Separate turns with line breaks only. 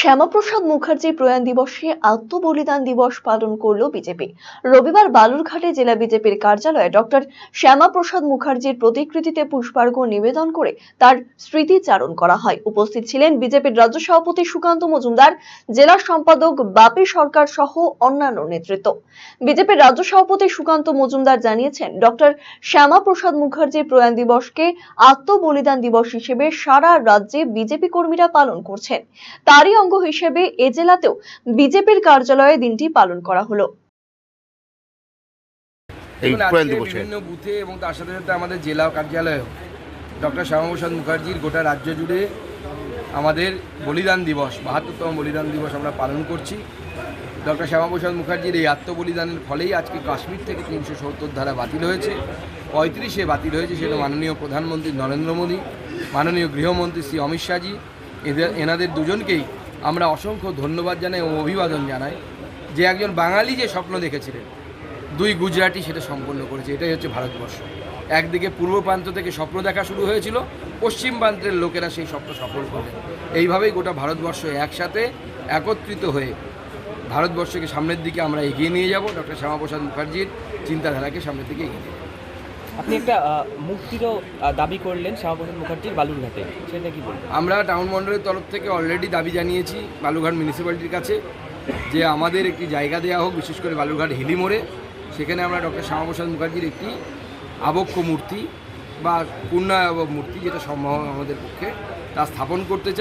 শ্যামাপ্রসাদ মুখার্জি প্রয়াণ দিবসে আত্মবলিদান দিবস পালন করল বিজেপি। রবিবার বালুরঘাটে জেলা বিজেপির কার্যালয়ে ডক্টর শ্যামাপ্রসাদ মুখার্জির প্রতিকৃতিতে পুষ্পার্ঘ্য নিবেদন করে তার স্মৃতিচারণ করা হয়। উপস্থিত ছিলেন বিজেপির রাজ্য সভাপতি সুকান্ত মজুমদার, জেলা সম্পাদক বাপি সরকার সহ অন্যান্য নেতৃত্ব। বিজেপির রাজ্য সভাপতি সুকান্ত মজুমদার জানিয়েছেন, ডক্টর শ্যামাপ্রসাদ মুখার্জির প্রয়াণ দিবসকে আত্মবলিদান দিবস হিসেবে সারা রাজ্যে বিজেপি কর্মীরা পালন করছেন। তারই অঙ্গ হিসেবে এ জেলাতেও বিজেপির কার্যালয়ে দিনটি পালন করা হলো।
বিভিন্ন বুথে এবং তার সাথে সাথে আমাদের জেলা কার্যালয়েও ডক্টর শ্যামাপ্রসাদ মুখার্জির গোটা রাজ্য জুড়ে আমাদের বলিদান দিবস বাহাত্তরতম বলিদান দিবস আমরা পালন করছি। ডক্টর শ্যামাপ্রসাদ মুখার্জির এই আত্মবলিদানের ফলেই আজকে কাশ্মীর থেকে তিনশো সত্তর ধারা বাতিল হয়েছে পঁয়ত্রিশে বাতিল হয়েছে সেটা মাননীয় প্রধানমন্ত্রী নরেন্দ্র মোদী মাননীয় গৃহমন্ত্রী শ্রী অমিত শাহজি এদের এনাদের দুজনকেই আমরা অসংখ্য ধন্যবাদ জানাই ও অভিবাদন জানাই যে একজন বাঙালি যে স্বপ্ন দেখেছিলেন, দুই গুজরাটি সেটা সম্পন্ন করেছে, এটাই হচ্ছে ভারতবর্ষ। একদিকে পূর্ব প্রান্ত থেকে স্বপ্ন দেখা শুরু হয়েছিল, পশ্চিম প্রান্তের লোকেরা সেই স্বপ্ন সফল করলেন। এইভাবেই গোটা ভারতবর্ষ একসাথে একত্রিত হয়ে ভারতবর্ষকে সামনের দিকে আমরা এগিয়ে নিয়ে যাব। ডক্টর শ্যামাপ্রসাদ মুখার্জির চিন্তাধারাকে সামনের দিকে এগিয়ে নিয়ে।
আপনি একটা মুক্তিরও দাবি করলেন শ্যামাপ্রসাদ মুখার্জির বালুরঘাটে। সেটা কি বলবেন?
আমরা টাউন মন্ডলের তরফ থেকে অলরেডি দাবি জানিয়েছি বালুঘাট মিউনিসিপ্যালিটির কাছে যে আমাদের একটি জায়গা দেওয়া হোক, বিশেষ করে বালুরঘাট হিলি মোড়ে। সেখানে আমরা ডক্টর শ্যামাপ্রসাদ মুখার্জির একটি আবক্ষ মূর্তি বা পূর্ণায়ব মূর্তি যেটা সম্ভব আমাদের পক্ষে, তা স্থাপন করতে চাই।